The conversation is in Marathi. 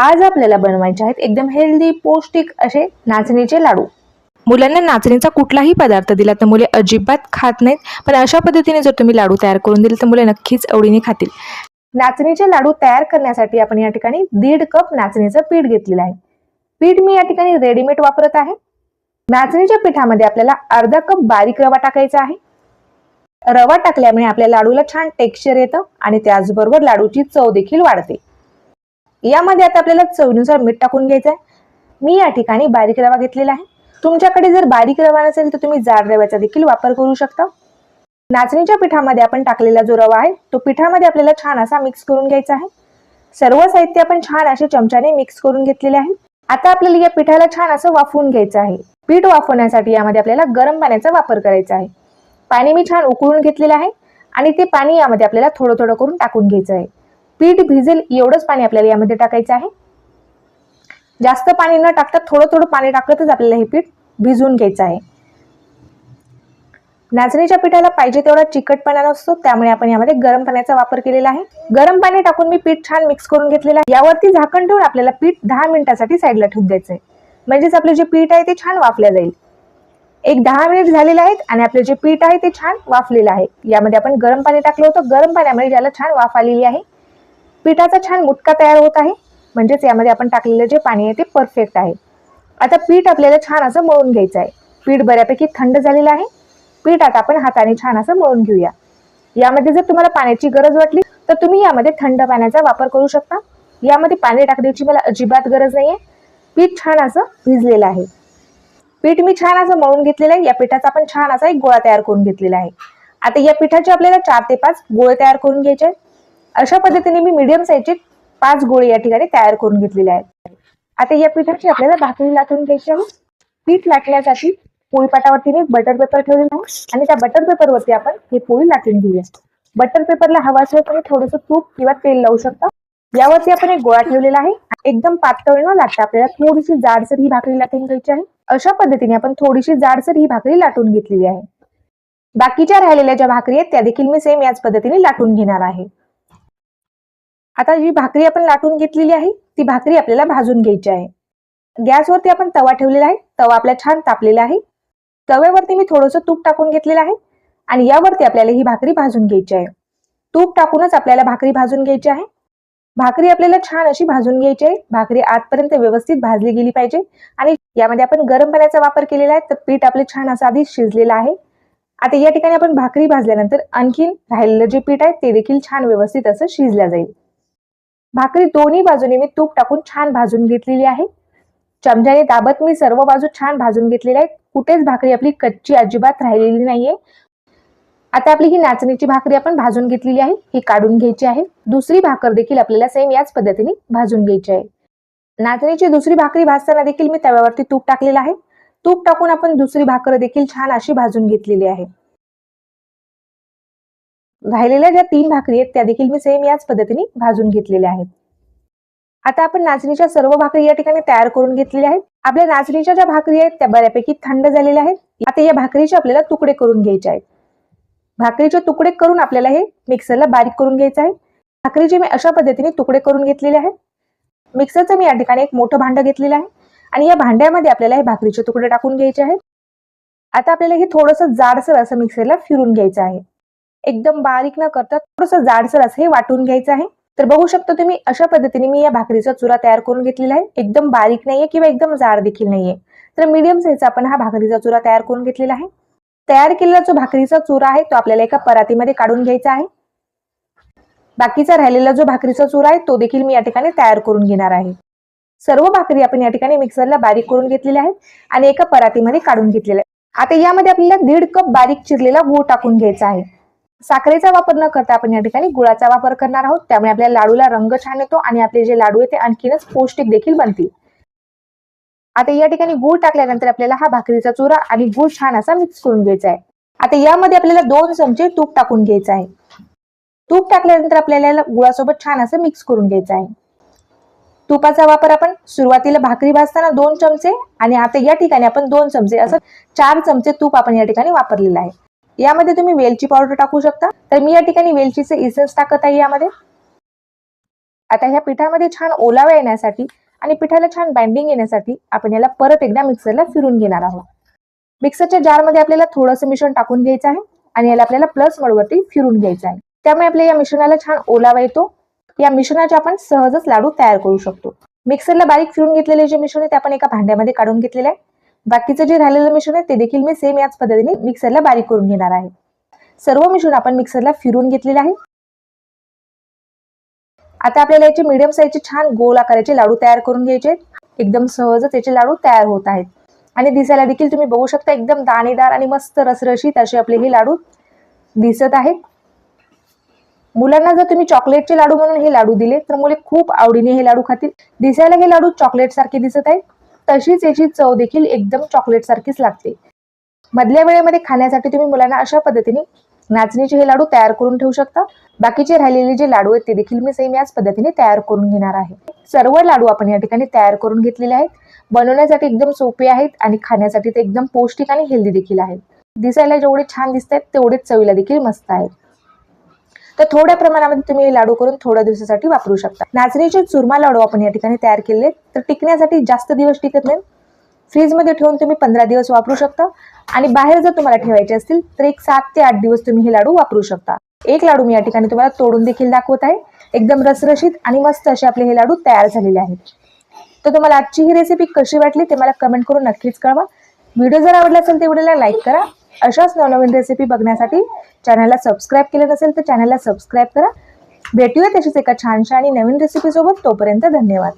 आज आपल्याला बनवायचे आहेत एकदम हेल्दी पौष्टिक असे नाचणीचे लाडू. मुलांना नाचणीचा कुठलाही पदार्थ दिला तर मुले अजिबात खात नाहीत पण अशा पद्धतीने जर तुम्ही लाडू तयार करून दिले तर मुले नक्कीच आवडीने खातील. नाचणीचे लाडू तयार करण्यासाठी आपण या ठिकाणी दीड कप नाचणीचं पीठ घेतलेलं आहे. पीठ मी या ठिकाणी रेडीमेड वापरत आहे. नाचणीच्या पिठामध्ये आपल्याला अर्धा कप बारीक रवा टाकायचा आहे. रवा टाकल्यामुळे आपल्या लाडूला छान टेक्स्चर येतं आणि त्याचबरोबर लाडूची चव देखील वाढते. यामध्ये आता आपल्याला चवीनुसार मीठ टाकून घ्यायचं आहे मी या ठिकाणी बारीक रवा घेतलेला आहे. तुमच्याकडे जर बारीक रवा नसेल तर तुम्ही जाड रव्याचा देखील वापर करू शकता. नाचणीच्या पिठामध्ये आपण टाकलेला जो रवा आहे तो पिठामध्ये आपल्याला छान असा मिक्स करून घ्यायचा आहे. सर्व साहित्य आपण छान असे चमच्याने मिक्स करून घेतलेले आहे. आता आपल्याला या पिठाला छान असं वाफवून घ्यायचं आहे. पीठ वाफवण्यासाठी यामध्ये आपल्याला गरम पाण्याचा वापर करायचा आहे. पाणी मी छान उकळून घेतलेलं आहे आणि ते पाणी यामध्ये आपल्याला थोडं थोडं करून टाकून घ्यायचं आहे. पीठ भिजेल एवढंच पाणी आपल्याला यामध्ये टाकायचं आहे. जास्त पाणी न टाकता थोडं थोडं पाणी टाकलं तर आपल्याला हे पीठ भिजवून घ्यायचं आहे. नाचणीच्या पिठाला पाहिजे तेवढा चिकटपणा नसतो त्यामुळे आपण यामध्ये गरम पाण्याचा वापर केलेला आहे. गरम पाणी टाकून मी पीठ छान मिक्स करून घेतलेलं आहे. यावरती झाकण ठेवून आपल्याला पीठ दहा मिनिटासाठी साईडला ठेवून द्यायचं आहे म्हणजेच आपलं जे पीठ आहे ते छान वाफल्या जाईल. एक दहा मिनिट झालेले आहेत आणि आपलं जे पीठ आहे ते छान वाफलेलं आहे. यामध्ये आपण गरम पाणी टाकलं होतं. गरम पाण्यामुळे ज्याला छान वाफ आलेली आहे. पिठाचा छान मुटका तयार होत आहे. म्हणजेच यामध्ये आपण टाकलेलं जे पाणी आहे ते परफेक्ट आहे. आता पीठ आपल्याला छान असं मळून घ्यायचं आहे. पीठ बऱ्यापैकी थंड झालेलं आहे. पीठ आता आपण हाताने छान असं मळून घेऊया. यामध्ये जर तुम्हाला पाण्याची गरज वाटली तर तुम्ही यामध्ये थंड पाण्याचा वापर करू शकता. यामध्ये पाणी टाकण्याची मला अजिबात गरज नाहीये. पीठ छान असं भिजलेलं आहे. पीठ मी छान असं मळून घेतलेलं आहे. या पिठाचा आपण छान असा एक गोळा तयार करून घेतलेला आहे. आता या पिठाचे आपल्याला चार ते पाच गोळे तयार करून घ्यायचे आहेत. अशा पद्धतीने मी मिडियम साईजचे पाच गोळे या ठिकाणी तयार करून घेतलेले आहेत. आता या पिठाची आपल्याला भाकरी लाटून घ्यायची आहे. पीठ लाटण्यासाठी पोळीपाटावरती मी बटर पेपर ठेवलेला आहे आणि त्या बटर पेपरवरती आपण हे पोळी लाटून घेऊया. बटर पेपरला हवा असेल तुम्ही थोडंसं तूप किंवा तेल लावू शकता. यावरती आपण एक गोळा ठेवलेला आहे. एकदम पातळ न लाटता आपल्याला थोडीशी जाडसर ही भाकरी लाटून घ्यायची आहे. अशा पद्धतीने आपण थोडीशी जाडसर ही भाकरी लाटून घेतलेली आहे. बाकीच्या राहिलेल्या ज्या भाकरी आहेत त्या देखील मी सेम याच पद्धतीने लाटून घेणार आहे. आता जी भाकरी आपण लाटून घेतलेली आहे ती भाकरी आपल्याला भाजून घ्यायची आहे. गॅसवरती आपण तवा ठेवलेला आहे तवा आपला छान तापलेला आहे. तव्यावरती मी थोडंसं तूप टाकून घेतलेलं आहे आणि यावरती आपल्याला ही भाकरी भाजून घ्यायची आहे. तूप टाकूनच आपल्याला भाकरी भाजून घ्यायची आहे. भाकरी आपल्याला छान अशी भाजून घ्यायची आहे. भाकरी आतपर्यंत व्यवस्थित भाजली गेली पाहिजे आणि यामध्ये आपण गरम पाण्याचा वापर केलेला आहे तर पीठ आपले छान असं आधी शिजलेलं आहे. आता या ठिकाणी आपण भाकरी भाजल्यानंतर आणखीन राहिलेलं जे पीठ आहे ते देखील छान व्यवस्थित असं शिजल्या जाईल. भाकरी दोन्ही बाजूने मी तूप टाकून छान भाजून घेतलेली आहे. चमच्याने दाबत मी सर्व बाजू छान भाजून घेतलेली आहे. कुठेच भाकरी आपली कच्ची अजिबात राहिलेली नाहीये. आता आपली ही नाचणीची भाकरी आपण भाजून घेतलेली आहे. ही काढून घ्यायची आहे. दुसरी भाकर देखील आपल्याला सेम याच पद्धतीने भाजून घ्यायची आहे. नाचणीची दुसरी भाकरी भाजताना देखील मी तव्यावरती तूप टाकलेलं आहे. तूप टाकून आपण दुसरी भाकर देखील छान अशी भाजून घेतलेली आहे. राहिलेल्या ज्या तीन भाकरी आहेत त्या देखील मी सेम याच पद्धतीने भाजून घेतलेल्या आहेत. आता आपण नाचणीच्या सर्व भाकरी या ठिकाणी तयार करून घेतलेल्या आहेत. आपल्या नाचणीच्या ज्या भाकरी आहेत त्या बऱ्यापैकी थंड झालेल्या आहेत. आता या भाकरीचे आपल्याला तुकडे करून घ्यायचे आहेत. भाकरीचे तुकडे करून आपल्याला हे मिक्सरला बारीक करून घ्यायचं आहे. भाकरीचे मी अशा पद्धतीने तुकडे करून घेतलेले आहेत. मिक्सरचं मी या ठिकाणी एक मोठं भांडं घेतलेलं आहे. आणि या भांड्यामध्ये आपल्याला हे भाकरीचे तुकडे टाकून घ्यायचे आहेत. आता आपल्याला हे थोडंसं जाडसर असं मिक्सरला फिरून घ्यायचं आहे. एकदम बारीक न करता थोडस जाडसर असं हे वाटून घ्यायचं आहे. तर बघू शकतो तुम्ही अशा पद्धतीने मी या भाकरीचा चुरा तयार करून घेतलेला आहे. एकदम बारीक नाहीये किंवा एकदम जाड देखील नाहीये. तर मीडियम साईजचा आपण हा भाकरीचा चुरा तयार करून घेतलेला आहे. तयार केलेला जो भाकरीचा चुरा आहे तो आपल्याला एका परातीमध्ये काढून घ्यायचा आहे. बाकीचा राहिलेला जो भाकरीचा चुरा आहे तो देखील मी या ठिकाणी तयार करून घेणार आहे. सर्व भाकरी आपण या ठिकाणी मिक्सरला बारीक करून घेतलेल्या आहेत आणि एका परातीमध्ये काढून घेतलेल्या आहे आता यामध्ये आपल्याला दीड कप बारीक चिरलेला गूळ टाकून घ्यायचा आहे. साखरेचा वापर न करता आपण या ठिकाणी गुळाचा वापर करणार आहोत. त्यामुळे आपल्या लाडूला रंग छान येतो आणि आपले जे लाडू आहे ते आणखीनच पौष्टिक देखील बनतील. आता या ठिकाणी गूळ टाकल्यानंतर आपल्याला हा भाकरीचा चुरा आणि गूळ छान असा मिक्स करून घ्यायचा आहे. आता यामध्ये आपल्याला दोन चमचे तूप टाकून घ्यायचं आहे. तूप टाकल्यानंतर आपल्याला गुळासोबत छान असं मिक्स करून घ्यायचं आहे. तुपाचा वापर आपण सुरुवातीला भाकरी भाजताना दोन चमचे आणि आता या ठिकाणी आपण दोन चमचे असं चार चमचे तूप आपण या ठिकाणी वापरलेलं आहे. यामध्ये तुम्ही वेलची पावडर टाकू शकता. तर मी या ठिकाणी वेलचीचे इसेन्स टाकत आहे यामध्ये. आता ह्या पिठामध्ये छान ओलावा येण्यासाठी आणि पिठाला छान बाइंडिंग येण्यासाठी आपण याला परत एकदा मिक्सरला फिरून घेणार आहोत. मिक्सरच्या जारमध्ये आपल्याला थोडंसं मिश्रण टाकून घ्यायचं आहे आणि याला आपल्याला प्लस मोडवरती फिरून घ्यायचं आहे. त्यामुळे आपल्या या मिश्रणाला छान ओलावा येतो. या मिश्रणाचे आपण सहजच लाडू तयार करू शकतो. मिक्सरला बारीक फिरून घेतलेले जे मिश्रण आहे ते आपण एका भांड्यामध्ये काढून घेतलेले आहे. बाकीचं जे राहिलेलं मिश्रण आहे ते देखील मी सेम याच पद्धतीने मिक्सरला बारीक करून घेणार आहे. सर्व मिश्रण आपण मिक्सरला फिरून घेतलेले आहे. आता आपल्याला याचे मीडियम साईजचे छान गोल आकाराचे लाडू तयार करून घ्यायचे एकदम सहजच याचे लाडू तयार होत आहेत. आणि दिसायला देखील तुम्ही बघू शकता एकदम दाणेदार आणि मस्त रसरशीत असे आपले हे लाडू दिसत आहेत. मुलांना जर तुम्ही चॉकलेटचे लाडू म्हणून हे लाडू दिले तर मुले खूप आवडीने हे लाडू खातील. दिसायला हे लाडू चॉकलेट सारखे दिसत आहेत. तशीच याची चव देखील एकदम चॉकलेट सारखीच लागते. मधल्या वेळेमध्ये खाण्यासाठी तुम्ही मुलांना अशा पद्धतीने नाचणीचे हे लाडू तयार करून ठेवू शकता. बाकीचे राहिलेले जे लाडू आहेत ते देखील मी सेम याच पद्धतीने तयार करून घेणार आहे. सर्व लाडू आपण या ठिकाणी तयार करून घेतलेले आहेत. बनवण्यासाठी एकदम सोपे आहेत आणि खाण्यासाठी ते एकदम पौष्टिक आणि हेल्दी देखील आहेत. दिसायला जेवढे छान दिसत आहेत तेवढेच चवीला देखील मस्त आहेत. तर थोड्या प्रमाणामध्ये तुम्ही हे लाडू करून थोड्या दिवसासाठी वापरू शकता. नाचणीचे चुरमा लाडू आपण या ठिकाणी तयार केले. तर टिकण्यासाठी जास्त दिवस टिकत नाही. फ्रीजमध्ये ठेवून तुम्ही पंधरा दिवस वापरू शकता. आणि बाहेर जर तुम्हाला ठेवायचे असतील तर एक सात ते आठ दिवस तुम्ही हे लाडू वापरू शकता. एक लाडू मी या ठिकाणी तुम्हाला तोडून देखील दाखवत आहे. एकदम रसरशीत आणि मस्त असे आपले हे लाडू तयार झालेले आहेत. तर तुम्हाला आजची ही रेसिपी कशी वाटली ते मला कमेंट करून नक्कीच कळवा. व्हिडिओ जर आवडला असेल तर व्हिडिओला लाईक करा. अशाच नवनवीन रेसिपी बघण्यासाठी चॅनलला सबस्क्राईब केलं नसेल तर चॅनलला सबस्क्राईब करा. भेटूया तशीच एका छानशा आणि नवीन रेसिपीसोबत तोपर्यंत धन्यवाद.